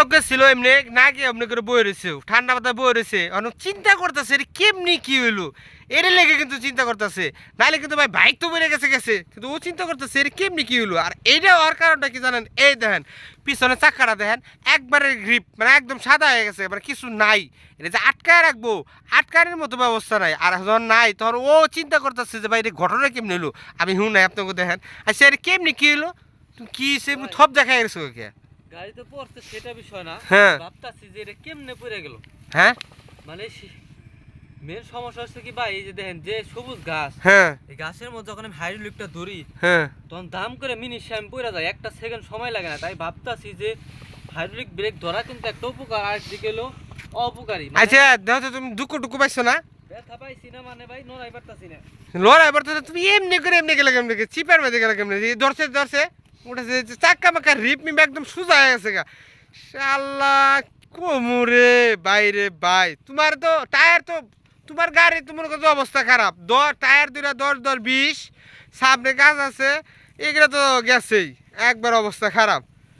চালক ছিল এমনি, না কি এমনি করে বয়ে রয়েছে ঠান্ডা মাথায় বয়ে রয়েছে অনেক চিন্তা করতেছে এটা কেমনি কি হইল? এর লেগে কিন্তু চিন্তা করতেছে। নাহলে কিন্তু ভাই বাইক তো বেড়ে গেছে গেছে। কিন্তু ও চিন্তা করতেছে এটা কেমনি কি হইল? আর এইটা হওয়ার কারণটা কি জানেন? এই দেখেন, পিছনে চাকাটা দেখেন, একবারে গ্রিপ মানে একদম সাদা হয়ে গেছে মানে কিছু নাই। এটা যে আটকায় রাখব, আটকানোর মতো ব্যবস্থা নাই। আর যখন নাই, তখন ও চিন্তা করতেছে যে ভাই এটা ঘটনা কেমনি হলো আমি হুঁ নাই, আপনাকে দেখেন। আচ্ছা এটা কেমনি কি হলো কি সে থপ দেখা গেছো কে গাড়িতে পড়ছে সেটা বিষয় না। হ্যাঁ। ভাবতাছি যে এটা কেমনে পড়ে গেল। হ্যাঁ? মানে মেন সমস্যা হচ্ছে কি ভাই এই যে দেখেন যে সবুজ ঘাস হ্যাঁ। এই মধ্যে যখন আমি হাইড্রোলিকটা ধরি হ্যাঁ। তখন দাম করে মিনিট আমি পড়ে যায় একটা সেকেন্ড সময় লাগে না। তাই ভাবতাছি যে হাইড্রোলিক ব্রেক ধরা কিন্তু একটা উপকার আর হলো অপকারী। মানে আচ্ছা দেখো তুমি দুঃখ টুকু পাইছো না? ব্যথা পাইছি না মানে ভাই নড়াই পারতাছি না। লড়াই তুমি এমনি করে এমনি গেলে কেমনি চিপার মেঝে গেলে কেমনি ধরছে ধরছে। উঠেছে চাক্কা মাক্কা রিপ মিপ একদম সোজা হয়ে গেছে গা। আল্লাহ কোমরে, বাইরে, বাই। তোমার তো টায়ার তো তোমার গাড়ি তোমার কত অবস্থা খারাপ। দর টায়ার দুটা দশ দশ, বিশ, সামনে গাছ আছে, এগুলো তো গেছেই। একবার অবস্থা খারাপ।